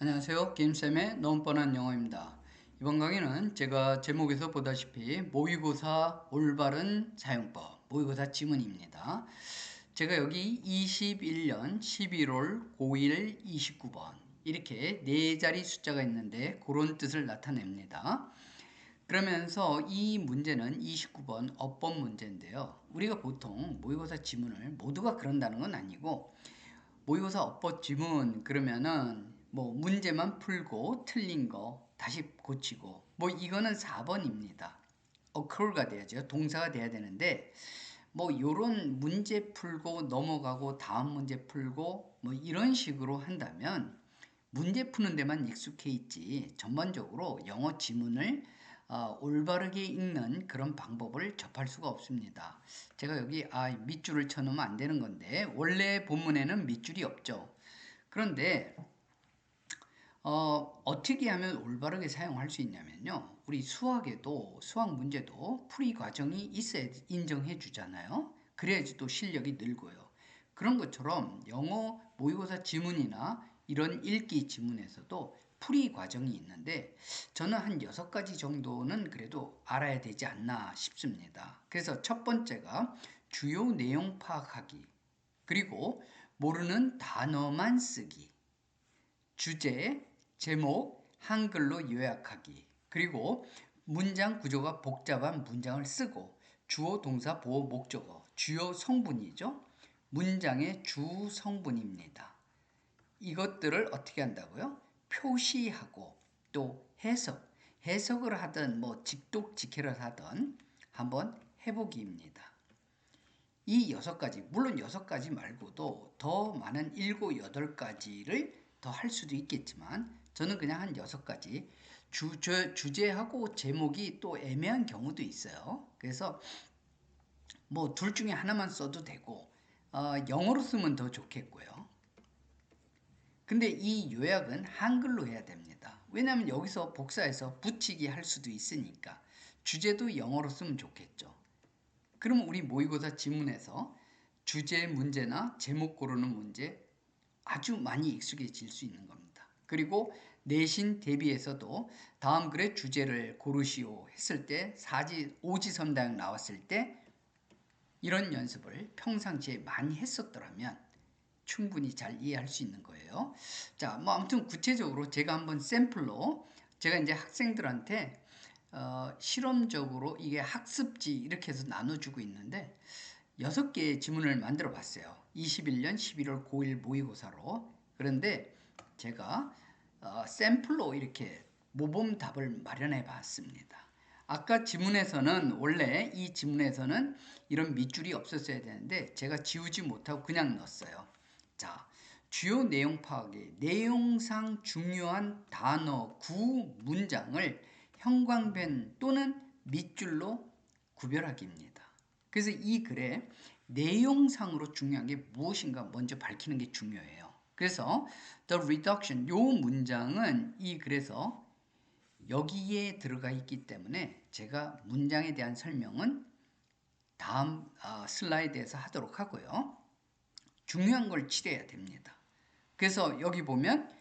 안녕하세요. 김쌤의 너무 뻔한 영어입니다. 이번 강의는 제가 제목에서 보다시피 모의고사 올바른 사용법, 모의고사 지문입니다. 제가 여기 21년 11월 5일 29번 이렇게 네 자리 숫자가 있는데 그런 뜻을 나타냅니다. 그러면서 이 문제는 29번 어법 문제인데요. 우리가 보통 모의고사 지문을 모두가 그런다는 건 아니고 모의고사 어법 지문 그러면은 뭐 문제만 풀고 틀린 거 다시 고치고 뭐 이거는 4번입니다. occur가 돼야죠. 동사가 돼야 되는데 뭐 요런 문제 풀고 넘어가고 다음 문제 풀고 뭐 이런 식으로 한다면 문제 푸는 데만 익숙해 있지 전반적으로 영어 지문을 어, 올바르게 읽는 그런 방법을 접할 수가 없습니다. 제가 여기 아 밑줄을 쳐놓으면 안 되는 건데 원래 본문에는 밑줄이 없죠. 그런데 어, 어떻게 하면 올바르게 사용할 수 있냐면요. 우리 수학에도 수학 문제도 풀이 과정이 있어야 인정해 주잖아요. 그래야지 또 실력이 늘고요. 그런 것처럼 영어 모의고사 지문이나 이런 읽기 지문에서도 풀이 과정이 있는데 저는 한 여섯 가지 정도는 그래도 알아야 되지 않나 싶습니다. 그래서 첫 번째가 주요 내용 파악하기 그리고 모르는 단어만 쓰기 주제, 제목, 한글로 요약하기 그리고 문장 구조가 복잡한 문장을 쓰고 주어, 동사, 보호, 목적어 주요 성분이죠. 문장의 주 성분입니다. 이것들을 어떻게 한다고요? 표시하고 또 해석, 해석을 하든 뭐 직독 직해를 하든 한번 해보기입니다. 이 여섯 가지, 물론 여섯 가지 말고도 더 많은 일곱, 여덟 가지를 더 할 수도 있겠지만 저는 그냥 한 여섯 가지 주, 주, 주제하고 제목이 또 애매한 경우도 있어요. 그래서 뭐 둘 중에 하나만 써도 되고 어, 영어로 쓰면 더 좋겠고요. 근데 이 요약은 한글로 해야 됩니다. 왜냐하면 여기서 복사해서 붙이기 할 수도 있으니까 주제도 영어로 쓰면 좋겠죠. 그럼 우리 모의고사 지문에서 주제 문제나 제목 고르는 문제 아주 많이 익숙해질 수 있는 겁니다. 그리고 내신 대비에서도 다음 글의 주제를 고르시오 했을 때 사지 오지선다형 나왔을 때 이런 연습을 평상시에 많이 했었더라면 충분히 잘 이해할 수 있는 거예요. 자, 뭐 아무튼 구체적으로 제가 한번 샘플로 제가 이제 학생들한테 어, 실험적으로 이게 학습지 이렇게 해서 나눠주고 있는데 여섯 개의 지문을 만들어 봤어요. 21년 11월 9일 모의고사로. 그런데 제가 어, 샘플로 이렇게 모범 답을 마련해 봤습니다. 아까 지문에서는 원래 이 지문에서는 이런 밑줄이 없었어야 되는데 제가 지우지 못하고 그냥 넣었어요. 자, 주요 내용 파악에 내용상 중요한 단어, 구, 문장을 형광펜 또는 밑줄로 구별하기입니다. 그래서 이 글에 내용상으로 중요한 게 무엇인가 먼저 밝히는 게 중요해요. 그래서 the reduction 요 문장은 이 글에서 여기에 들어가 있기 때문에 제가 문장에 대한 설명은 다음 어, 슬라이드에서 하도록 하고요. 중요한 걸 치려야 됩니다. 그래서 여기 보면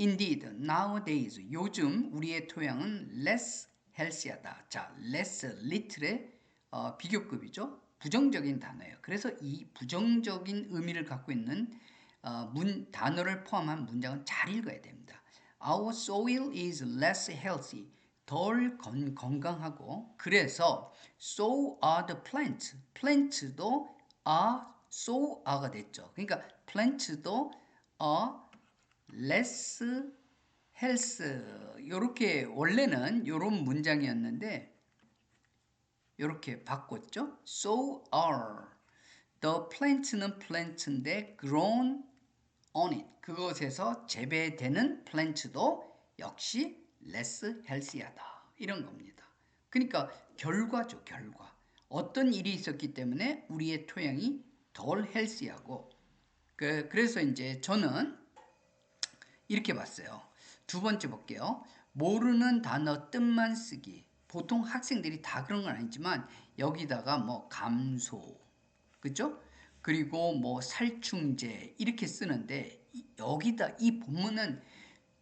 indeed nowadays 요즘 우리의 토양은 less healthy하다. 자, less little의 어, 비교급이죠. 부정적인 단어예요. 그래서 이 부정적인 의미를 갖고 있는 어, 문 단어를 포함한 문장은 잘 읽어야 됩니다. Our soil is less healthy. 덜 건, 건강하고 그래서 so are the plants. plants도 are so are가 됐죠. 그러니까 plants도 are less health 이렇게 원래는 이런 문장이었는데 이렇게 바꿨죠. So are the plants는 plant인데 grown on it 그것에서 재배되는 plant도 역시 less healthy하다 이런 겁니다. 그러니까 결과죠 결과. 어떤 일이 있었기 때문에 우리의 토양이 덜 헬시하고 그, 그래서 이제 저는 이렇게 봤어요. 두 번째 볼게요. 모르는 단어 뜻만 쓰기. 보통 학생들이 다 그런 건 아니지만 여기다가 뭐 감소, 그죠? 그리고 뭐 살충제 이렇게 쓰는데 여기다 이 본문은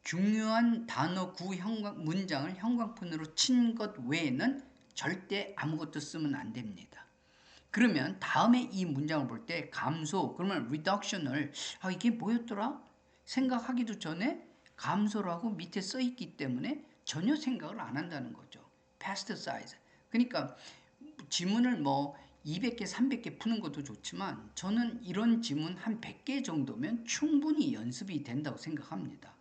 중요한 단어 구 형광 문장을 형광펜으로 친 것 외에는 절대 아무것도 쓰면 안 됩니다. 그러면 다음에 이 문장을 볼 때 감소 그러면 reduction을 아 이게 뭐였더라 생각하기도 전에 감소라고 밑에 써 있기 때문에 전혀 생각을 안 한다는 거죠. past size. 그러니까 지문을 뭐 200개, 300개 푸는 것도 좋지만 저는 이런 지문 한 100개 정도면 충분히 연습이 된다고 생각합니다.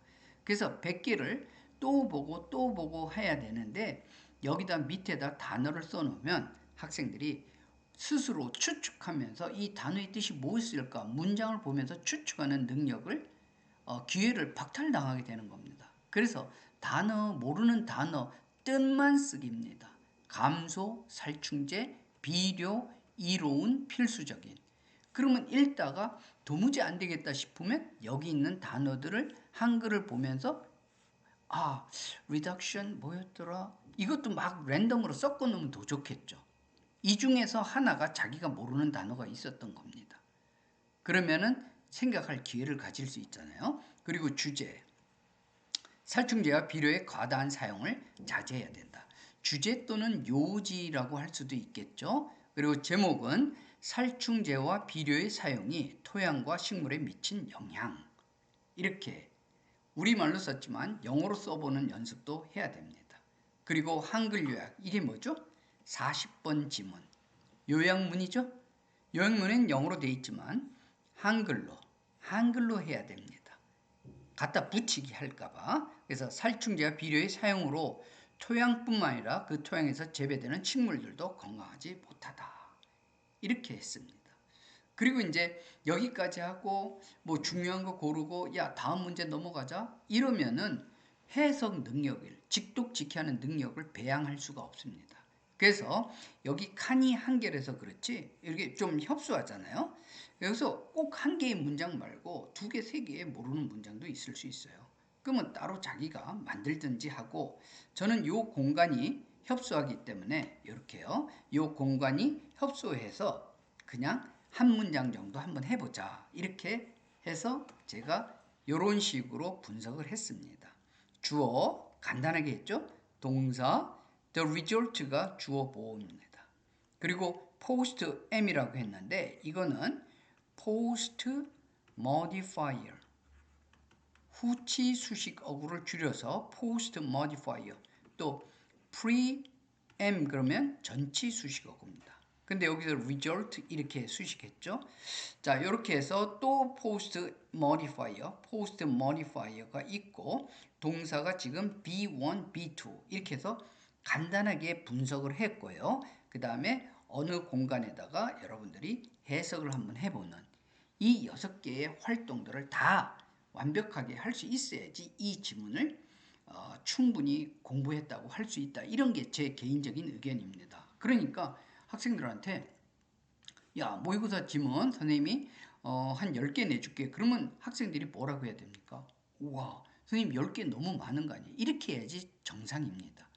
그래서 100개를 또 보고 또 보고 해야 되는데 여기다 밑에다 단어를 써놓으면 학생들이 스스로 추측하면서 이 단어의 뜻이 무엇일까 문장을 보면서 추측하는 능력을 어, 기회를 박탈당하게 되는 겁니다. 그래서 단어 모르는 단어 뜻만 쓰기입니다. 감소, 살충제, 비료, 이로운, 필수적인. 그러면 읽다가 도무지 안 되겠다 싶으면 여기 있는 단어들을 한글을 보면서 아, reduction 뭐였더라? 이것도 막 랜덤으로 섞어 놓으면 더 좋겠죠. 이 중에서 하나가 자기가 모르는 단어가 있었던 겁니다. 그러면은 생각할 기회를 가질 수 있잖아요. 그리고 주제. 살충제와 비료의 과다한 사용을 자제해야 된다. 주제 또는 요지라고 할 수도 있겠죠. 그리고 제목은 살충제와 비료의 사용이 토양과 식물에 미친 영향. 이렇게 우리말로 썼지만 영어로 써보는 연습도 해야 됩니다. 그리고 한글 요약. 이게 뭐죠? 40번 지문. 요약문이죠? 요약문은 영어로 돼 있지만 한글로, 한글로 해야 됩니다. 갖다 붙이기 할까봐. 그래서 살충제와 비료의 사용으로 토양뿐만 아니라 그 토양에서 재배되는 식물들도 건강하지 못하다. 이렇게 했습니다. 그리고 이제 여기까지 하고 뭐 중요한 거 고르고 야 다음 문제 넘어가자 이러면은 해석 능력을 직독직하는 능력을 배양할 수가 없습니다. 그래서 여기 칸이 한결해서 그렇지 이렇게 좀 협소하잖아요. 여기서 꼭 한 개의 문장 말고 두 개, 세 개의 모르는 문장도 있을 수 있어요. 그러면 따로 자기가 만들든지 하고 저는 이 공간이 협소하기 때문에 이렇게요. 이 공간이 협소해서 그냥 한 문장 정도 한번 해보자. 이렇게 해서 제가 이런 식으로 분석을 했습니다. 주어 간단하게 했죠. 동사 the result가 주어 보호입니다. 그리고 post m이라고 했는데 이거는 post modifier 후치 수식 어구를 줄여서 post modifier 또 pre m 그러면 전치 수식 어구입니다. 근데 여기서 result 이렇게 수식했죠. 자, 이렇게 해서 또 post modifier, post modifier가 있고 동사가 지금 B1, B2 이렇게 해서 간단하게 분석을 했고요. 그 다음에 어느 공간에다가 여러분들이 해석을 한번 해보는 이 여섯 개의 활동들을 다 완벽하게 할 수 있어야지 이 지문을 어, 충분히 공부했다고 할 수 있다. 이런 게 제 개인적인 의견입니다. 그러니까 학생들한테 야 모의고사 지문 선생님이 어, 한 10개 내줄게. 그러면 학생들이 뭐라고 해야 됩니까? 우와 선생님 10개 너무 많은 거 아니에요? 이렇게 해야지 정상입니다.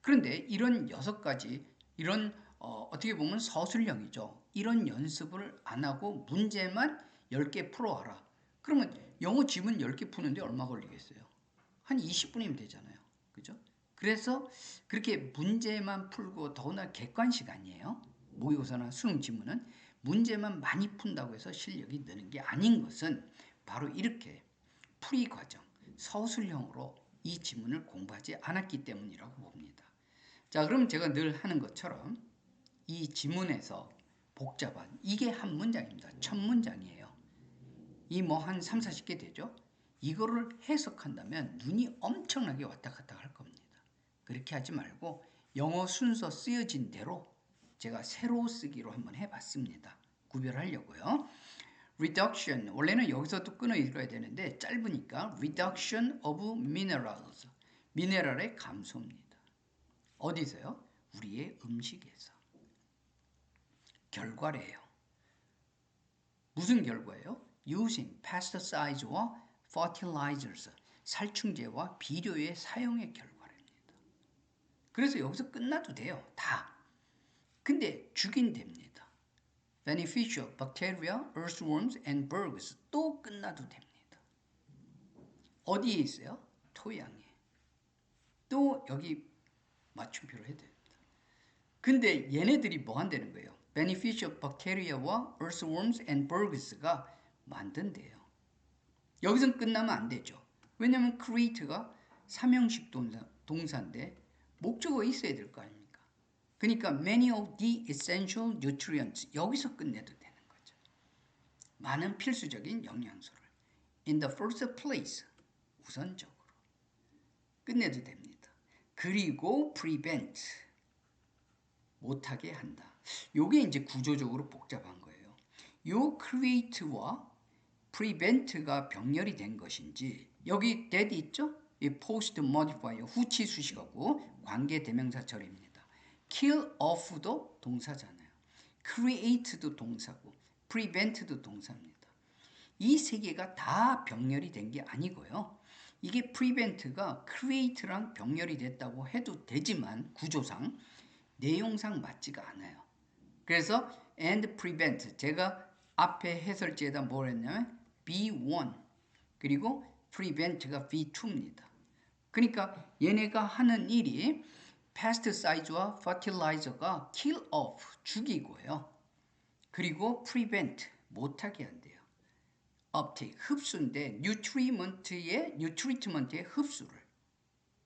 그런데 이런 여섯 가지 이런 어, 어떻게 보면 서술형이죠. 이런 연습을 안 하고 문제만 10개 풀어와라. 그러면 영어 지문 10개 푸는데 얼마 걸리겠어요? 한 20분이면 되잖아요. 그죠? 그래서 그렇게 문제만 풀고 더구나 객관식 아니에요. 모의고사나 수능 지문은 문제만 많이 푼다고 해서 실력이 느는 게 아닌 것은 바로 이렇게 풀이 과정, 서술형으로 이 지문을 공부하지 않았기 때문이라고 봅니다. 자, 그럼 제가 늘 하는 것처럼 이 지문에서 복잡한 이게 한 문장입니다. 첫 문장이에요. 이 뭐 한 3, 40개 되죠? 이거를 해석한다면 눈이 엄청나게 왔다 갔다 할 겁니다. 그렇게 하지 말고 영어 순서 쓰여진 대로 제가 새로 쓰기로 한번 해봤습니다. 구별하려고요. reduction 원래는 여기서도 끊어 읽어야 되는데 짧으니까 reduction of minerals 미네랄의 감소입니다. 어디서요? 우리의 음식에서. 결과래요. 무슨 결과예요? Using pesticide와 fertilizers 살충제와 비료의 사용의 결과랍니다. 그래서 여기서 끝나도 돼요. 다. 근데 죽인 됩니다. beneficial bacteria, earthworms and bugs 또 끝나도 됩니다. 어디에 있어요? 토양에 또 여기 맞춤표를 해야 됩니다. 근데 얘네들이 뭐 한다는 거예요? beneficial bacteria와 earthworms and bugs가 만든대요. 여기서 끝나면 안 되죠. 왜냐면 create가 삼형식 동사, 동사인데 목적어 있어야 될 거 아닙니까? 그러니까 many of the essential nutrients 여기서 끝내도 되는 거죠. 많은 필수적인 영양소를 in the first place 우선적으로 끝내도 됩니다. 그리고 prevent 못하게 한다. 요게 이제 구조적으로 복잡한 거예요. 요 create와 prevent가 병렬이 된 것인지 여기 that 있죠? 이 post modifier 후치 수식하고 관계 대명사 절입니다. kill off도 동사잖아요. create도 동사고 prevent도 동사입니다. 이 세 개가 다 병렬이 된 게 아니고요. 이게 prevent가 create랑 병렬이 됐다고 해도 되지만 구조상 내용상 맞지가 않아요. 그래서 and prevent 제가 앞에 해설지에다 뭘 했냐면 B1 그리고 prevent가 B2입니다. 그러니까 얘네가 하는 일이 pesticide와 fertilizer가 kill off 죽이고요. 그리고 prevent 못하게 한대요. uptake 흡수인데 nutriment의 nutriment의 흡수를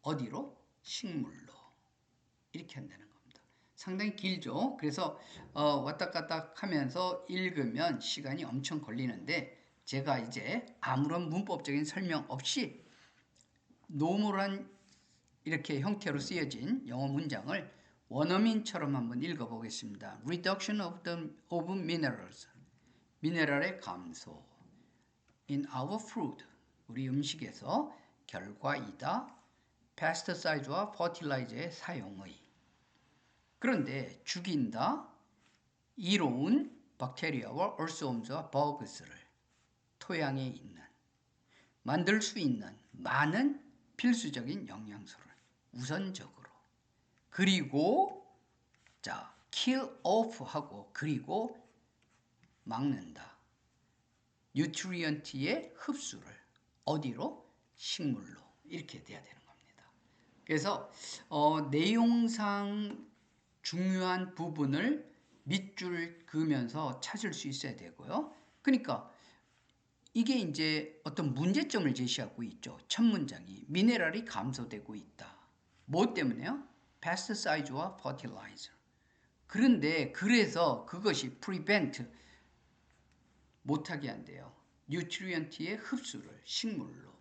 어디로 식물로 이렇게 한다는 겁니다. 상당히 길죠. 그래서 어, 왔다 갔다 하면서 읽으면 시간이 엄청 걸리는데 제가 이제 아무런 문법적인 설명 없이 노멀한 이렇게 형태로 쓰여진 영어 문장을 원어민처럼 한번 읽어보겠습니다. Reduction of the of minerals. 미네랄의 감소. In our food. 우리 음식에서 결과이다. pesticide와 fertilizer의 사용의. 그런데 죽인다. 이로운 박테리아와 earthworms와 bugs를 토양에 있는 만들 수 있는 많은 필수적인 영양소를 우선적으로 그리고 자 kill off 하고 그리고 막는다. 뉴트리언트의 흡수를 어디로 식물로 이렇게 돼야 되는 겁니다. 그래서 어, 내용상 중요한 부분을 밑줄 그으면서 찾을 수 있어야 되고요. 그러니까 이게 이제 어떤 문제점을 제시하고 있죠. 첫 문장이 미네랄이 감소되고 있다. 뭐 때문에요? pesticide와 fertilizer. 그런데 그래서 그것이 prevent 못하게 한대요. 뉴트리언트의 흡수를 식물로.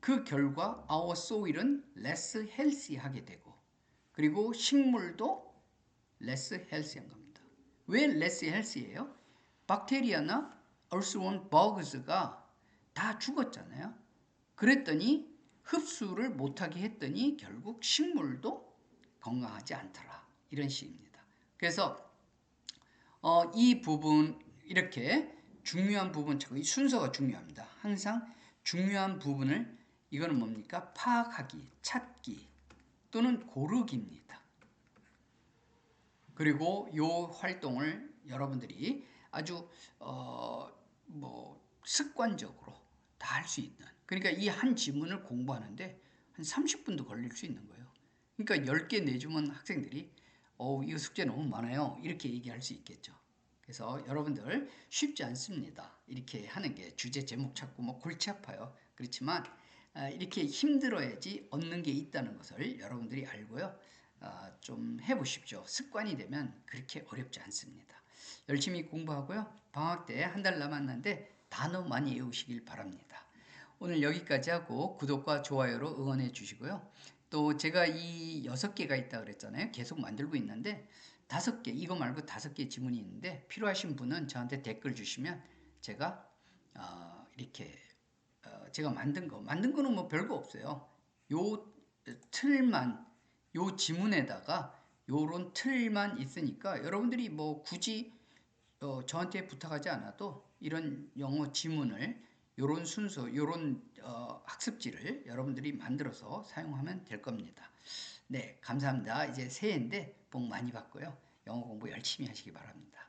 그 결과 our soil은 less healthy하게 되고 그리고 식물도 less healthy한 겁니다. 왜 less healthy예요? 박테리아나 earthworm bugs가 다 죽었잖아요. 그랬더니 흡수를 못하게 했더니 결국 식물도 건강하지 않더라. 이런 식입니다. 그래서 어, 이 부분 이렇게 중요한 부분 이 순서가 중요합니다. 항상 중요한 부분을 이거는 뭡니까? 파악하기, 찾기 또는 고르기입니다. 그리고 이 활동을 여러분들이 아주 어, 뭐 습관적으로 다 할 수 있는 그러니까 이 한 지문을 공부하는데 한 30분도 걸릴 수 있는 거예요. 그러니까 10개 내주면 학생들이 어 이거 숙제 너무 많아요. 이렇게 얘기할 수 있겠죠. 그래서 여러분들 쉽지 않습니다. 이렇게 하는 게 주제 제목 찾고 뭐 골치 아파요. 그렇지만 아, 이렇게 힘들어야지 얻는 게 있다는 것을 여러분들이 알고요. 아, 좀 해보십시오. 습관이 되면 그렇게 어렵지 않습니다. 열심히 공부하고요. 방학 때 한 달 남았는데 단어 많이 외우시길 바랍니다. 오늘 여기까지 하고 구독과 좋아요로 응원해 주시고요. 또 제가 이 여섯 개가 있다 그랬잖아요. 계속 만들고 있는데 다섯 개 이거 말고 다섯 개 지문이 있는데 필요하신 분은 저한테 댓글 주시면 제가 어, 이렇게 어, 제가 만든 거 만든 거는 뭐 별거 없어요. 요 틀만 요 지문에다가 요런 틀만 있으니까 여러분들이 뭐 굳이 어, 저한테 부탁하지 않아도 이런 영어 지문을 이런 순서, 이런 어, 학습지를 여러분들이 만들어서 사용하면 될 겁니다. 네, 감사합니다. 이제 새해인데 복 많이 받고요. 영어 공부 열심히 하시기 바랍니다.